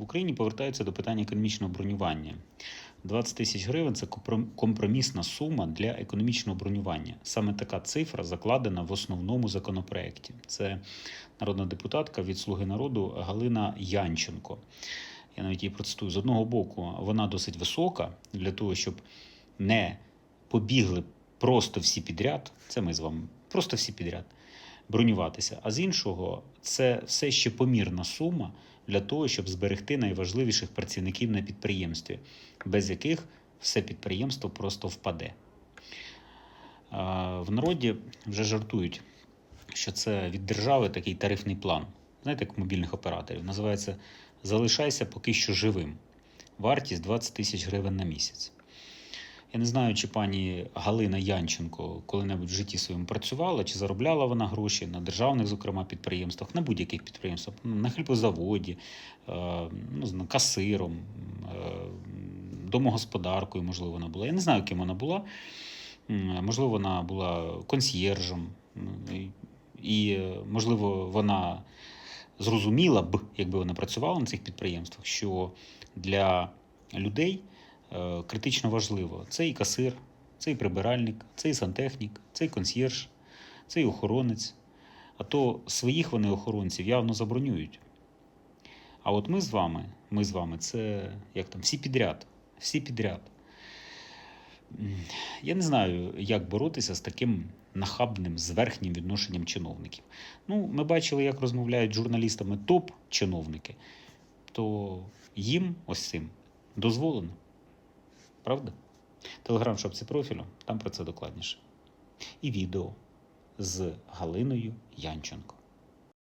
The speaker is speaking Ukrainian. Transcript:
В Україні повертаються до питання економічного бронювання. 20 тисяч гривень це компромісна сума для економічного бронювання. Саме така цифра закладена в основному законопроекті. Це народна депутатка від Слуги народу Галина Янченко. Я навіть її процитую. З одного боку, вона досить висока для того, щоб не побігли просто всі підряд. Це ми з вами, просто всі підряд бронюватися. А з іншого, це все ще помірна сума для того, щоб зберегти найважливіших працівників на підприємстві, без яких все підприємство просто впаде. В народі вже жартують, що це від держави такий тарифний план. Знаєте, як мобільних операторів. Називається Залишайся поки що живим. Вартість 20 тисяч гривень на місяць. Я не знаю, чи пані Галина Янченко коли-небудь в житті своєму працювала, чи заробляла вона гроші на державних, зокрема, підприємствах, на будь-яких підприємствах, на хлібозаводі, е, ну, касиром, е, домогосподаркою, можливо, вона була. Я не знаю, ким вона була. Можливо, вона була консьєржем, і- можливо, вона зрозуміла б, якби вона працювала на цих підприємствах, що для людей критично важливо. Це і касир, це і прибиральник, це і сантехнік, це і консьєрж, це і охоронець. А то своїх вони охоронців явно забронюють. А от ми з вами, ми з вами, це як там, всі підряд. Всі підряд. Я не знаю, як боротися з таким нахабним, зверхнім відношенням чиновників. Ну, ми бачили, як розмовляють журналістами топ-чиновники, то їм ось цим дозволено. Правда? Телеграм-шопці профілю, там про це докладніше. І відео з Галиною Янченко.